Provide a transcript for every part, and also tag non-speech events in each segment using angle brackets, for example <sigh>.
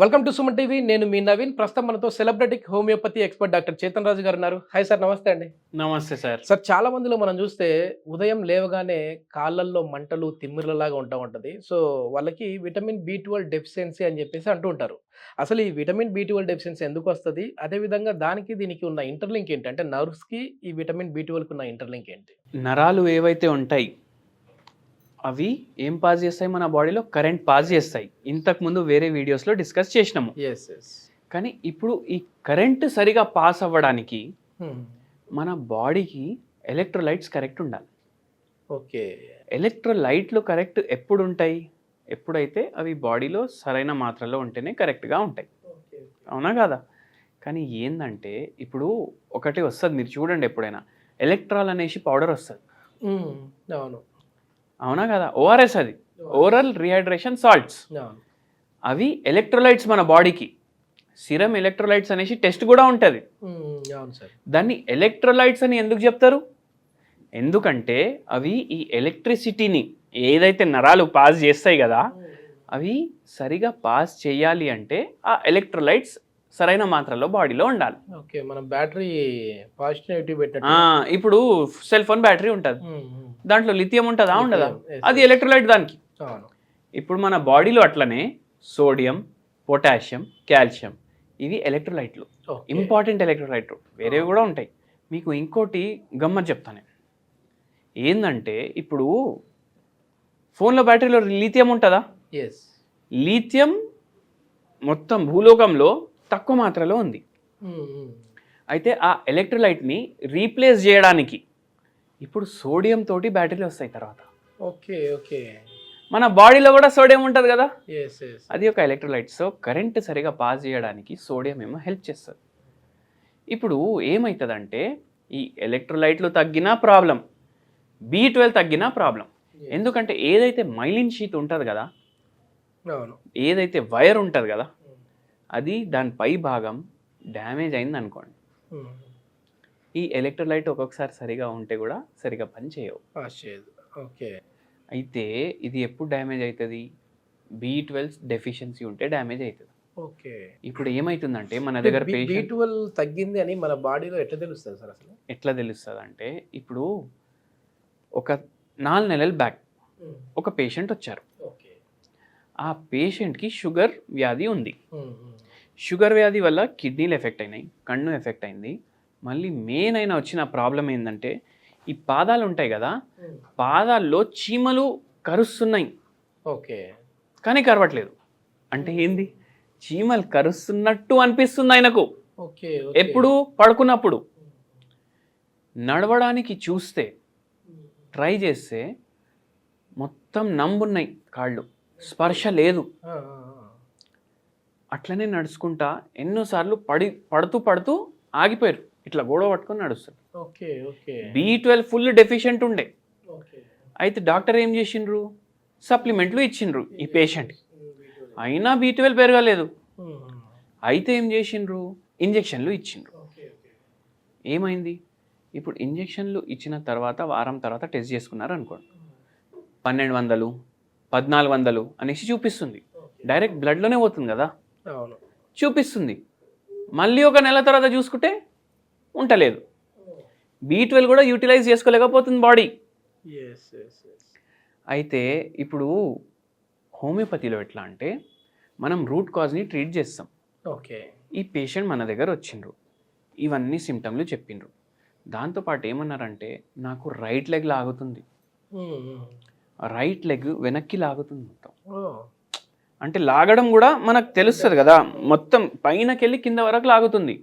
Welcome to Suman TV. నేను మీ నవీన్. ప్రస్తుతం మనతో celebrity homeopathy expert doctor Chetan Raju గారు ఉన్నారు. హాయ్ సార్ నమస్తే అండి. నమస్తే సార్. సార్ చాలా మందిలో మనం చూస్తే ఉదయం లేవగానే కాళ్ళల్లో మంటలు తిమ్మిర్లలాగా ఉంటా ఉంటది. సో వాళ్ళకి విటమిన్ బి ట్వెల్వ్ డెఫిషియన్సీ అని చెప్పేసి అంటూ ఉంటారు. అసలు ఈ విటమిన్ బి ట్వెల్వ్ డెఫిషియన్సీ ఎందుకు వస్తుంది? అదేవిధంగా దానికి దీనికి ఉన్న ఇంటర్లింక్ ఏంటి? అంటే నర్వ్స్కి ఈ విటమిన్ బి ట్వెల్వ్ ఉన్న ఇంటర్లింక్ ఏంటి? నరాలు ఏవైతే ఉంటాయి అవి ఏం పాస్ చేస్తాయి మన బాడీలో? కరెంట్ పాస్ చేస్తాయి. ఇంతకు ముందు వేరే వీడియోస్లో డిస్కస్ చేసినాము. ఎస్ ఎస్ కానీ ఇప్పుడు ఈ కరెంట్ సరిగా పాస్ అవ్వడానికి మన బాడీకి ఎలక్ట్రోలైట్స్ కరెక్ట్ ఉండాలి. ఓకే. ఎలక్ట్రోలైట్లు కరెక్ట్ ఎప్పుడు ఉంటాయి ఎప్పుడైతే అవి బాడీలో సరైన మాత్రలో ఉంటేనే కరెక్ట్గా ఉంటాయి. అవునా కదా? కానీ ఏందంటే ఇప్పుడు ఒకటి వస్తుంది మీరు చూడండి ఎప్పుడైనా. ఎలక్ట్రాల్ అనేసి పౌడర్ వస్తుంది. అవును. అవునా కదా? ఓఆర్ఎస్ అది. ఓరల్ రీహైడ్రేషన్ సాల్ట్స్ అవి ఎలక్ట్రోలైట్స్ మన బాడీకి సిరం ఎలక్ట్రోలైట్స్ అనేసి టెస్ట్ కూడా ఉంటుంది. సార్. దాన్ని ఎలక్ట్రోలైట్స్ అని ఎందుకు చెప్తారు? ఎందుకంటే అవి ఈ ఎలక్ట్రిసిటీని ఏదైతే నరాలు పాస్ చేస్తాయి కదా అవి సరిగా పాస్ చేయాలి అంటే ఆ ఎలక్ట్రోలైట్స్ సరైన మాత్రలో బాడీలో ఉండాలి. ఓకే మనం బ్యాటరీ పాజిటివ్ ఇప్పుడు సెల్ ఫోన్ బ్యాటరీ ఉంటుంది. దాంట్లో లిథియం ఉంటుందా? ఉండదా? అది. ఎలక్ట్రోలైట్ దానికి. ఇప్పుడు మన బాడీలో అట్లనే సోడియం పొటాషియం కాల్షియం ఇవి ఎలక్ట్రోలైట్లు. ఇంపార్టెంట్ ఎలక్ట్రోలైట్లు వేరేవి కూడా ఉంటాయి. మీకు ఇంకోటి గమ్మత్ చెప్తాను. ఏందంటే ఇప్పుడు ఫోన్లో బ్యాటరీలో లిథియం ఉంటుందా? లిథియం మొత్తం భూలోకంలో తక్కువ మాత్రలో ఉంది. అయితే ఆ ఎలక్ట్రోలైట్ని రీప్లేస్ చేయడానికి ఇప్పుడు సోడియం తోటి బ్యాటరీలు వస్తాయి తర్వాత. Okay okay. మన బాడీలో కూడా సోడియం ఉంటుంది కదా? అది ఒక ఎలక్ట్రోలైట్. సో కరెంట్ సరిగా పాస్ చేయడానికి సోడియం ఏమో హెల్ప్ చేస్తుంది. ఇప్పుడు ఏమవుతుందంటే ఈ ఎలక్ట్రోలైట్లు తగ్గినా ప్రాబ్లం బీ ట్వెల్వ్ తగ్గినా ప్రాబ్లం. ఎందుకంటే ఏదైతే మైలిన్ షీట్ ఉంటుంది కదా? ఏదైతే వైర్ ఉంటుంది కదా? అది దాని పై భాగం డ్యామేజ్ అయింది అనుకోండి ఉమ్. ఈ ఎలక్ట్రోలైట్ ఒక్కొక్కసారి సరిగా ఉంటే కూడా సరిగా పని చేయవు. ఓకే. అయితే ఇది ఎప్పుడు డ్యామేజ్ అవుతుంది బీ ట్వెల్వ్ డెఫిషియన్సీ ఉంటే డ్యామేజ్ అవుతుంది ఓకే. ఇప్పుడు ఏమవుతుందంటే మన దగ్గర బి ట్వెల్వ్ తగ్గింది అని మన బాడీలో ఎట్లా తెలుస్తుంది సార్ అసలు? ఎట్లా తెలుస్తుంది అంటే ఇప్పుడు ఒక నాలుగు నెలల బ్యాక్ ఒక పేషెంట్ వచ్చారు. ఓకే. ఆ పేషెంట్కి షుగర్ వ్యాధి ఉంది. షుగర్ వ్యాధి వల్ల కిడ్నీలు ఎఫెక్ట్ అయినాయి కన్ను ఎఫెక్ట్ అయింది. మళ్ళీ మెయిన్ అయిన వచ్చిన ప్రాబ్లం ఏంటంటే ఈ పాదాలు ఉంటాయి కదా. పాదాల్లో చీమలు కరుస్తున్నాయి. ఓకే. కానీ కరవట్లేదు. అంటే ఏంది? చీమలు కరుస్తున్నట్టు అనిపిస్తుంది ఆయనకు. ఎప్పుడు పడుకున్నప్పుడు. నడవడానికి చూస్తే ట్రై చేస్తే మొత్తం నంబున్నాయి కాళ్ళు. స్పర్శ లేదు. అట్లనే నడుచుకుంటా ఎన్నోసార్లు పడి పడుతూ పడుతూ ఆగిపోయారు. ఇట్లా గొడవ పట్టుకొని okay B twelve full deficient ఉండే. అయితే డాక్టర్ ఏం చేసిండ్రు? సప్లిమెంట్లు ఇచ్చిండ్రు ఈ పేషెంట్. అయినా బీ ట్వెల్వ్ పెరగలేదు. అయితే ఏం చేసిండ్రు? ఇంజెక్షన్లు ఇచ్చిండ్రు. ఏమైంది? ఇప్పుడు ఇంజెక్షన్లు ఇచ్చిన తర్వాత వారం తర్వాత టెస్ట్ చేసుకున్నారు అనుకోండి. పన్నెండు వందలు పద్నాలుగు వందలు అనేసి చూపిస్తుంది. డైరెక్ట్ బ్లడ్లోనే పోతుంది కదా? చూపిస్తుంది. మళ్ళీ ఒక నెల తర్వాత చూసుకుంటే ఉంటలేదు బీ ట్వెల్వ్ కూడా యూటిలైజ్ చేసుకోలేకపోతుంది బాడీ అయితే ఇప్పుడు హోమియోపతిలో ఎట్లా అంటే మనం రూట్ కాజ్ని ట్రీట్ చేస్తాం. ఓకే ఈ పేషెంట్ మన దగ్గర వచ్చిండ్రు. ఇవన్నీ సిమ్టమ్లు చెప్పిండ్రు. దాంతోపాటు ఏమన్నారంటే నాకు రైట్ లెగ్ లాగుతుంది. రైట్ లెగ్ వెనక్కి లాగుతుంది మొత్తం. ఓ అంటే లాగడం కూడా మనకు తెలుస్తుంది కదా. మొత్తం పైనకెళ్ళి కింద వరకు లాగుతుంది.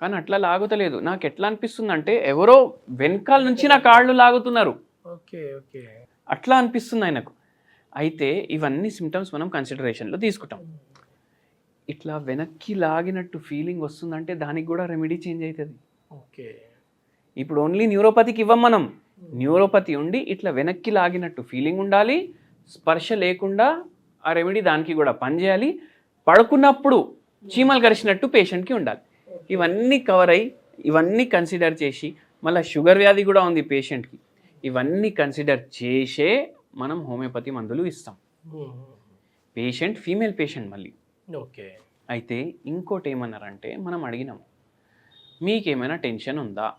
కానీ అట్లా లాగుతలేదు. నాకు ఎట్లా అనిపిస్తుంది అంటే ఎవరో వెనకాల నుంచి నా కాళ్ళు లాగుతున్నారు. Okay okay. అట్లా అనిపిస్తుంది ఆయనకు. అయితే ఇవన్నీ సిమ్టమ్స్ మనం కన్సిడరేషన్లో తీసుకుంటాం. ఇట్లా వెనక్కి లాగినట్టు ఫీలింగ్ వస్తుందంటే దానికి కూడా రెమెడీ చేంజ్ అవుతుంది ఓకే. ఇప్పుడు ఓన్లీ న్యూరోపతికి ఇవ్వం మనం. న్యూరోపతి ఉండి ఇట్లా వెనక్కి లాగినట్టు ఫీలింగ్ ఉండాలి. స్పర్శ లేకుండా ఆ రెమెడీ దానికి కూడా పనిచేయాలి. పడుకున్నప్పుడు చీమలు కరిచినట్టు పేషెంట్కి ఉండాలి. ఇవన్నీ కవర్ అయ్యి ఇవన్నీ కన్సిడర్ చేసి మళ్ళీ షుగర్ వ్యాధి కూడా ఉంది పేషెంట్కి ఇవన్నీ కన్సిడర్ చేసే మనం హోమియోపతి మందులు ఇస్తాం. పేషెంట్ ఫీమేల్ పేషెంట్ మళ్ళీ. ఓకే. అయితే ఇంకోటి ఏమన్నారంటే మనం అడిగినాం మీకేమైనా టెన్షన్ ఉందా?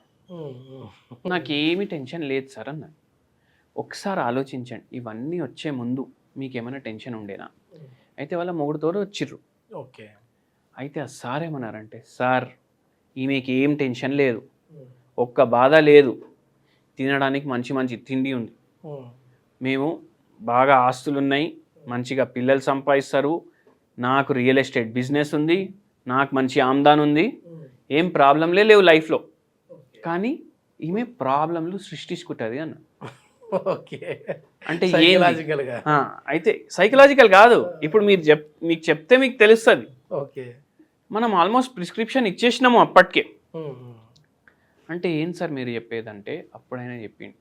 నాకేమీ టెన్షన్ లేదు సార్ అన్నారు. ఒకసారి ఆలోచించండి ఇవన్నీ వచ్చే ముందు మీకేమైనా టెన్షన్ ఉండేనా? అయితే వాళ్ళ మొగుడుతో వచ్చిర్రు. ఓకే. అయితే ఆ సార్ ఏమన్నారంటే సార్ ఈమెకి ఏం టెన్షన్ లేదు. ఒక్క బాధ లేదు. తినడానికి మంచి మంచి తిండి ఉంది. మేము బాగా ఆస్తులు ఉన్నాయి మంచిగా పిల్లలు సంపాదిస్తారు. నాకు రియల్ ఎస్టేట్ బిజినెస్ ఉంది. నాకు మంచి ఆమ్దాన్ ఉంది. ఏం ప్రాబ్లంలే లేవు లైఫ్లో. కానీ ఈమె ప్రాబ్లంలు సృష్టించుకుంటుంది అన్న. ఓకే. అంటే అయితే సైకలాజికల్ కాదు. ఇప్పుడు మీరు చెప్ మీకు చెప్తే మీకు తెలుస్తుంది. ఓకే. మనం ఆల్మోస్ట్ ప్రిస్క్రిప్షన్ ఇచ్చేసినాము అప్పటికే. అంటే ఏం సార్ మీరు చెప్పేదంటే అప్పుడైనా చెప్పిండు.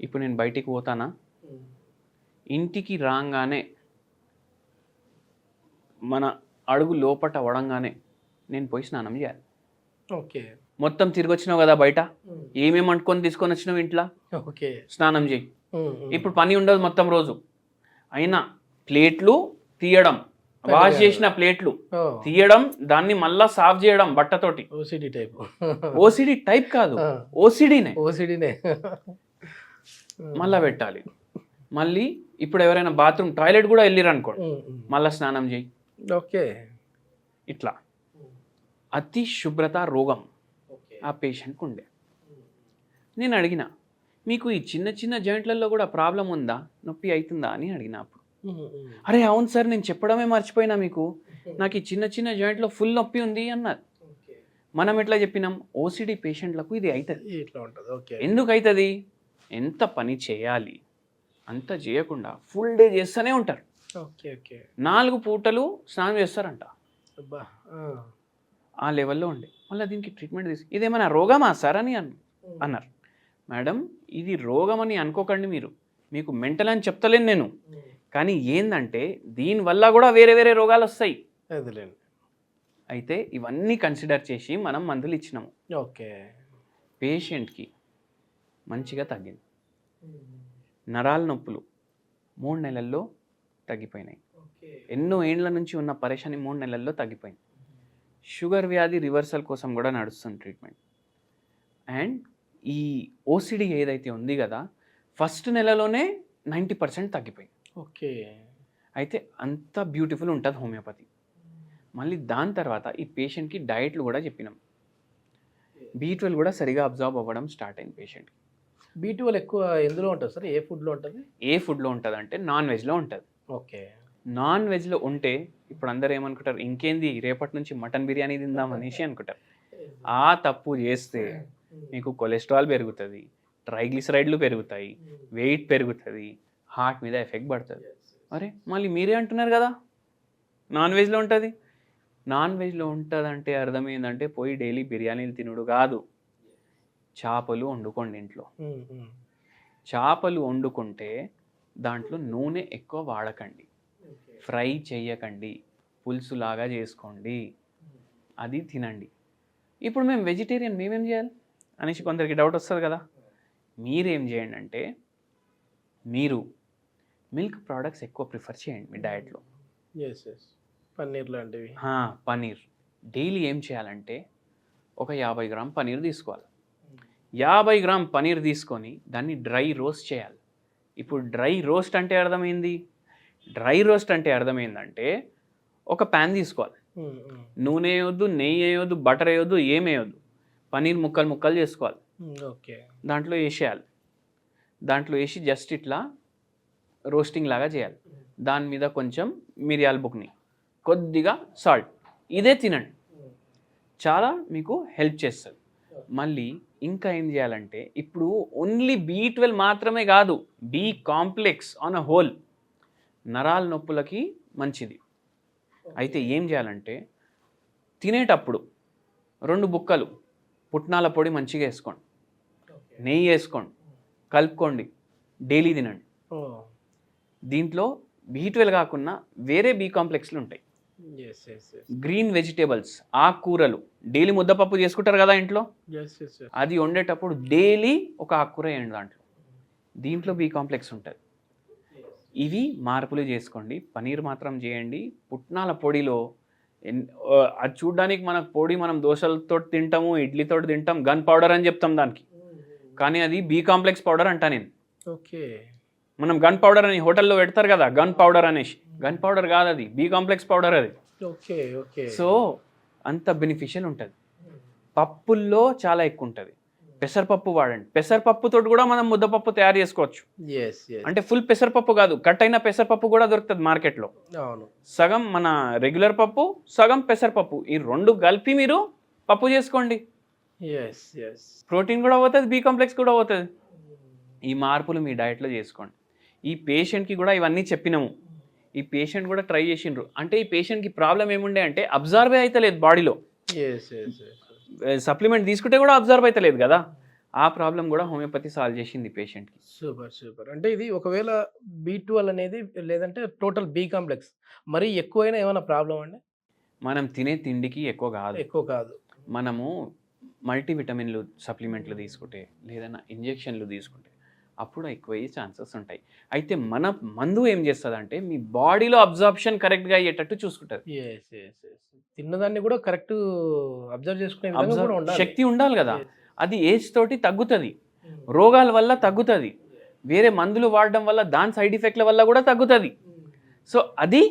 ఇప్పుడు నేను బయటికి పోతానా? ఇంటికి రాగానే మన అడుగు లోపట వడంగానే నేను పోయి స్నానం చేయాలి. ఓకే. మొత్తం తిరిగి వచ్చినావు కదా బయట? ఏమేమి అంటుకొని తీసుకొని వచ్చినావు ఇంట్లో? ఓకే. స్నానం చేయి. ఇప్పుడు పని ఉండదు మొత్తం రోజు. అయినా ప్లేట్లు తీయడం. వాష్ చేసిన ప్లేట్లు తీయడం దాన్ని మళ్ళా సాఫ్ చేయడం బట్టతోటి. ఓసిడి టైప్ ఓసిడి టైప్ కాదు. ఓసిడీనే ఓసిడినే మళ్ళా పెట్టాలి. మళ్ళీ ఇప్పుడు ఎవరైనా బాత్రూమ్ టాయిలెట్ కూడా వెళ్ళిరు అనుకోండి మళ్ళా స్నానం చేయి. ఓకే. ఇట్లా. అతి శుభ్రత రోగం ఆ పేషెంట్కి ఉండే నేను అడిగిన మీకు ఈ చిన్న చిన్న జాయింట్లలో కూడా ప్రాబ్లం ఉందా? నొప్పి అవుతుందా అని అడిగిన అప్పుడు. అరే అవును సార్ నేను చెప్పడమే మర్చిపోయినా మీకు. నాకు ఈ చిన్న చిన్న జాయింట్లో ఫుల్ నొప్పి ఉంది అన్నారు. మనం ఎట్లా చెప్పినాం? ఓసిడి పేషెంట్లకు ఇది అవుతుంది ఇట్లా ఉంటుంది. ఓకే ఎందుకు అవుతుంది ఎంత పని చేయాలి? అంత చేయకుండా ఫుల్ డే చేస్తూనే ఉంటారు. Okay okay. నాలుగు పూటలు స్నానం చేస్తారంట. ఆ. లెవెల్లో ఉండే. మళ్ళీ దీనికి ట్రీట్మెంట్ తీసి ఇదేమైనా రోగమా సార్ అని అన్ అన్నారు. మేడం ఇది రోగం అని అనుకోకండి మీరు. మీకు మెంటల్ అని చెప్తలేను నేను. కానీ ఏందంటే దీనివల్ల కూడా వేరే వేరే రోగాలు వస్తాయి అదిలేండి. అయితే ఇవన్నీ కన్సిడర్ చేసి మనం మందులు ఇచ్చినాము. ఓకే. పేషెంట్కి మంచిగా తగ్గింది. నరాల నొప్పులు మూడు నెలల్లో తగ్గిపోయినాయి. ఎన్నో ఏండ్ల నుంచి ఉన్న పరేషాని మూడు నెలల్లో తగ్గిపోయింది. షుగర్ వ్యాధి రివర్సల్ కోసం కూడా నడుస్తుంది ట్రీట్మెంట్. అండ్ ఈ ఓసిడి ఏదైతే ఉంది కదా ఫస్ట్ నెలలోనే నైంటీ పర్సెంట్ తగ్గిపోయింది. ఓకే. అయితే అంత బ్యూటిఫుల్ ఉంటుంది హోమియోపతి. మళ్ళీ దాని తర్వాత ఈ పేషెంట్కి డయట్లు కూడా చెప్పినాం. బీ ట్వెల్వ్ కూడా సరిగా అబ్జర్వ్ అవ్వడం స్టార్ట్ అయింది పేషెంట్కి. బీ ట్వెల్వ్ ఎక్కువ ఎందులో ఉంటుంది సార్? ఏ ఫుడ్లో ఉంటుంది? ఏ ఫుడ్లో ఉంటుంది అంటే నాన్ వెజ్లో ఉంటుంది. ఓకే. నాన్ వెజ్లో ఉంటే ఇప్పుడు అందరు ఏమనుకుంటారు? ఇంకేంది? రేపటి నుంచి మటన్ బిర్యానీ తిందాం అనేసి అనుకుంటారు. ఆ తప్పు చేస్తే <laughs> మీకు కొలెస్ట్రాల్ పెరుగుతుంది ట్రైగ్లిసరైడ్లు పెరుగుతాయి వెయిట్ పెరుగుతుంది హార్ట్ మీద ఎఫెక్ట్ పడుతుంది. అరే మళ్ళీ మీరే అంటున్నారు కదా? నాన్ వెజ్లో ఉంటుంది? నాన్ వెజ్లో ఉంటుంది అంటే అర్థం ఏంటంటే పోయి డైలీ బిర్యానీలు తినుడు కాదు. చేపలు వండుకోండి ఇంట్లో. చేపలు వండుకుంటే దాంట్లో నూనె ఎక్కువ వాడకండి. ఫ్రై చేయకండి పులుసులాగా చేసుకోండి. అది తినండి. ఇప్పుడు మేము వెజిటేరియన్ మేమేం చేయాలి? అనేసి కొందరికి డౌట్ వస్తుంది కదా? మీరేం చేయండి అంటే మీరు మిల్క్ ప్రోడక్ట్స్ ఎక్కువ ప్రిఫర్ చేయండి మీ డయట్లో ఎస్ పన్నీర్ లాంటివి. పనీర్ డైలీ ఏం చేయాలంటే ఒక యాభై గ్రామ్ పనీర్ తీసుకోవాలి. యాభై గ్రామ్ పనీర్ తీసుకొని దాన్ని డ్రై రోస్ట్ చేయాలి. ఇప్పుడు డ్రై రోస్ట్ అంటే అర్థమైంది? డ్రై రోస్ట్ అంటే అర్థమైందంటే ఒక ప్యాన్ తీసుకోవాలి. నూనె వేయొద్దు నెయ్యి వేయొద్దు బటర్ వేయొద్దు ఏం వేయొద్దు. పనీర్ ముక్కలు ముక్కలు చేసుకోవాలి. ఓకే దాంట్లో వేసేయాలి. దాంట్లో వేసి జస్ట్ ఇట్లా రోస్టింగ్ లాగా చేయాలి. దాని మీద కొంచెం మిరియాల బుక్ని కొద్దిగా సాల్ట్ ఇదే తినండి. చాలా మీకు హెల్ప్ చేస్తుంది. మళ్ళీ ఇంకా ఏం చేయాలంటే ఇప్పుడు ఓన్లీ బీ ట్వెల్వ్ మాత్రమే కాదు B complex on a whole. నరాల నొప్పులకి మంచిది. అయితే ఏం చేయాలంటే తినేటప్పుడు రెండు బుక్కలు పుట్నాల పొడి మంచిగా వేసుకోండి. నెయ్యి వేసుకోండి. కలుపుకోండి. డైలీ తినండి. దీంట్లో బీ ట్వెల్వ్ కాకుండా వేరే బీ కాంప్లెక్స్లు ఉంటాయి. గ్రీన్ వెజిటేబుల్స్ ఆకుకూరలు. డైలీ ముద్దపప్పు చేసుకుంటారు కదా ఇంట్లో? అది వండేటప్పుడు డైలీ ఒక ఆకుకూర వేయండి దాంట్లో. దీంట్లో బీ కాంప్లెక్స్ ఉంటుంది. ఇవి మార్పులు చేసుకోండి. పనీర్ మాత్రం చేయండి. పుట్నాల పొడిలో అది చూడడానికి మనకు పొడి మనం దోశలతో తింటాము ఇడ్లీతో తింటాం గన్ పౌడర్ అని చెప్తాం దానికి. కానీ అది బీ కాంప్లెక్స్ పౌడర్ అంటా నేను. ఓకే మనం గన్ పౌడర్ అని హోటల్లో పెడతారు కదా గన్ పౌడర్ అనేసి గన్ పౌడర్ కాదు అది బీ కాంప్లెక్స్ పౌడర్ అది. Okay okay. సో అంత బెనిఫిషియల్ ఉంటుంది. పప్పుల్లో చాలా ఎక్కువ ఉంటుంది పెసరపప్పు వాడండి. పెసరపప్పుతో కూడా మనం ముద్దపప్పు తయారు చేసుకోవచ్చు. అంటే ఫుల్ పెసరపప్పు కాదు కట్ అయిన పెసరపప్పు కూడా దొరుకుతుంది మార్కెట్లో. అవును. సగం మన రెగ్యులర్ పప్పు సగం పెసరపప్పు. ఈ రెండు కలిపి మీరు పప్పు చేసుకోండి. ప్రోటీన్ కూడా పోతుంది బీ కాంప్లెక్స్ కూడా పోతుంది. ఈ మార్పులు మీ డయట్లో చేసుకోండి. ఈ పేషెంట్కి కూడా ఇవన్నీ చెప్పినాము. ఈ పేషెంట్ కూడా ట్రై చేసిండ్రు. అంటే ఈ పేషెంట్కి ప్రాబ్లం ఏముండే అంటే అబ్జర్వే అవుతలేదు బాడీలో ఎస్ ఎస్ సప్లిమెంట్ తీసుకుంటే కూడా అబ్జర్వ్ అవుతలేదు కదా. ఆ ప్రాబ్లం కూడా హోమియోపతి సాల్వ్ చేసింది పేషెంట్కి సూపర్ సూపర్ అంటే ఇది ఒకవేళ బీ ట్వెల్వ్ అనేది లేదంటే టోటల్ బీ కాంప్లెక్స్ మరీ ఎక్కువైనా ఏమైనా ప్రాబ్లం అండి? మనం తినే తిండికి ఎక్కువ కాదు. ఎక్కువ కాదు. మనము మల్టీవిటమిన్లు సప్లిమెంట్లు తీసుకుంటే లేదన్నా ఇంజెక్షన్లు తీసుకుంటే అప్పుడు ఎక్కువ అయ్యే ఛాన్సెస్ ఉంటాయి. అయితే మన మందు ఏం చేస్తుంది అంటే మీ బాడీలో అబ్జార్ప్షన్ కరెక్ట్గా అయ్యేటట్టు ఎస్ తిన్నదాన్ని కూడా కరెక్ట్ అబ్జర్వ్ చేసుకునే శక్తి ఉండాలి కదా. అది ఏజ్ తోటి తగ్గుతుంది. రోగాల వల్ల తగ్గుతుంది. వేరే మందులు వాడడం వల్ల దాని సైడ్ ఎఫెక్ట్ల వల్ల కూడా తగ్గుతుంది. సో అది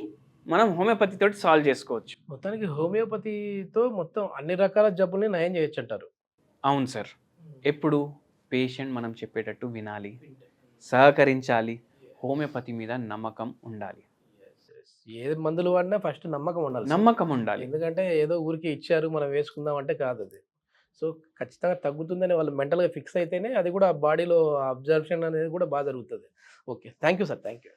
మనం హోమియోపతి తోటి సాల్వ్ చేసుకోవచ్చు. మొత్తానికి హోమియోపతితో మొత్తం అన్ని రకాల జబ్బుల్ని నయం చేయొచ్చు అంటారు అవును సార్. ఎప్పుడు? పేషెంట్ మనం చెప్పేటట్టు వినాలి. సహకరించాలి. హోమియోపతి మీద నమ్మకం ఉండాలి. ఏ మందులు వాడినా ఫస్ట్ నమ్మకం ఉండాలి. నమ్మకం ఉండాలి. ఎందుకంటే ఏదో ఊరికి ఇచ్చారు మనం వేసుకుందాం అంటే కాదు అది. సో ఖచ్చితంగా తగ్గుతుందని వాళ్ళు మెంటల్గా ఫిక్స్ అయితేనే అది కూడా బాడీలో అబ్జర్ప్షన్ అనేది కూడా బాగా జరుగుతుంది. Okay thank you sir thank you